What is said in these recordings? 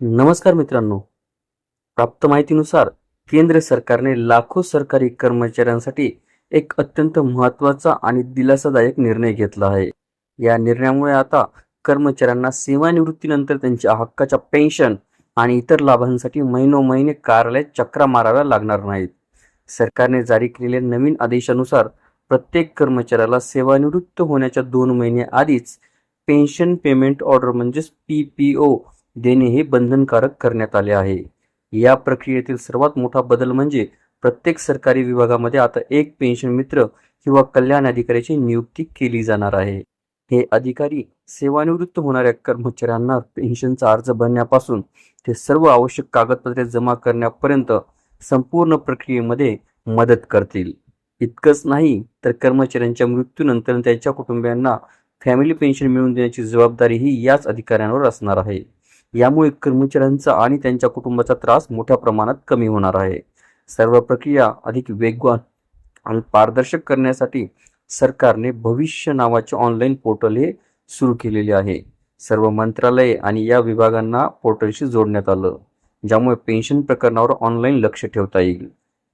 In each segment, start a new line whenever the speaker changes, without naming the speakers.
नमस्कार मित्रांनो. प्राप्त माहितीनुसार केंद्र सरकारने लाखो सरकारी कर्मचाऱ्यांसाठी एक अत्यंत महत्त्वाचा आणि दिलासादायक निर्णय घेतला आहे. या निर्णयामुळे आता कर्मचाऱ्यांना सेवानिवृत्तीनंतर त्यांच्या हक्काच्या पेन्शन आणि इतर लाभांसाठी महिनोमहिने कार्यालयात चक्रा माराव्या लागणार नाहीत. सरकारने जारी केलेल्या नवीन आदेशानुसार प्रत्येक कर्मचाऱ्याला सेवानिवृत्त होण्याच्या दोन महिने आधीच पेन्शन पेमेंट ऑर्डर म्हणजेच पी पी ओ देणे हे बंधनकारक करण्यात आले आहे. या प्रक्रियेतील सर्वात मोठा बदल म्हणजे प्रत्येक सरकारी विभागामध्ये आता एक पेन्शन मित्र किंवा कल्याण अधिकाऱ्याची नियुक्ती केली जाणार आहे. हे अधिकारी सेवानिवृत्त होणाऱ्या कर्मचाऱ्यांना पेन्शनचा अर्ज भरण्यापासून ते सर्व आवश्यक कागदपत्रे जमा करण्यापर्यंत संपूर्ण प्रक्रियेमध्ये मदत करतील. इतकंच नाही तर कर्मचाऱ्यांच्या मृत्यूनंतर त्यांच्या कुटुंबियांना फॅमिली पेन्शन मिळवून देण्याची जबाबदारी ही याच अधिकाऱ्यांवर असणार आहे. यामुळे कर्मचाऱ्यांचा आणि त्यांच्या कुटुंबाचा त्रास मोठ्या प्रमाणात कमी होणार आहे. सर्व प्रक्रिया अधिक वेगवान आणि पारदर्शक करण्यासाठी सरकारने भविष्य नावाचे ऑनलाईन पोर्टल हे सुरू केलेले आहे. सर्व मंत्रालये आणि या विभागांना पोर्टलशी जोडण्यात आलं ज्यामुळे पेन्शन प्रकरणावर ऑनलाईन लक्ष ठेवता येईल.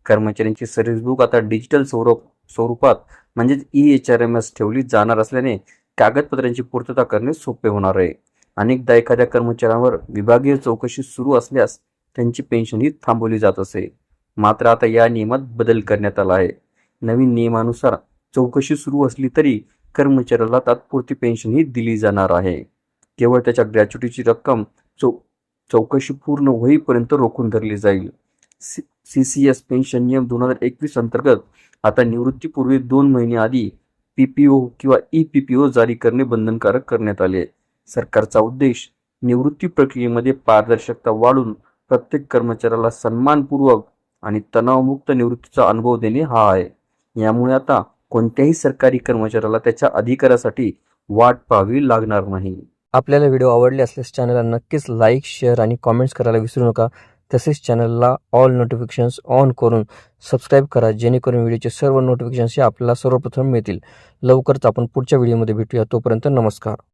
कर्मचाऱ्यांची सर्व्हिस बुक आता डिजिटल स्वरूप स्वरूपात म्हणजेच E H R M S ठेवली जाणार असल्याने कागदपत्रांची पूर्तता करणे सोपे होणार आहे. अनेकदा एखाद्या कर्मचाऱ्यांवर विभागीय चौकशी सुरू असल्यास त्यांची पेन्शनही थांबवली जात असे. मात्र आता या नियमात बदल करण्यात आला आहे. नवीन नियमानुसार चौकशी सुरू असली तरी कर्मचाऱ्याला तात्पुरती पेन्शनही दिली जाणार आहे. केवळ त्याच्या ग्रॅच्युटीची रक्कम चौ चौकशी पूर्ण होईपर्यंत रोखून धरली जाईल. सी सी एस पेन्शन नियम दोन हजार एकवीस अंतर्गत आता निवृत्तीपूर्वी दोन महिने आधी पी पी ओ किंवा ई पी पी ओ जारी करणे बंधनकारक करण्यात आले. आहे सरकारचा उद्देश निवृत्ती प्रक्रियेमध्ये पारदर्शकता वाढून प्रत्येक कर्मचाऱ्याला सन्मानपूर्वक आणि तणावमुक्त निवृत्तीचा अनुभव देणे हा आहे. यामुळे आता कोणत्याही सरकारी कर्मचाऱ्याला त्याच्या अधिकारासाठी वाट पाहावी लागणार नाही.
आपल्याला व्हिडिओ आवडले असल्यास चॅनलला नक्कीच लाईक शेअर आणि कॉमेंट्स करायला विसरू नका. तसेच चॅनलला ऑल नोटिफिकेशन्स ऑन करून सबस्क्राईब करा जेणेकरून व्हिडिओचे सर्व नोटिफिकेशन्स हे आपल्याला सर्वप्रथम मिळतील. लवकरच आपण पुढच्या व्हिडिओमध्ये भेटूया. तोपर्यंत नमस्कार.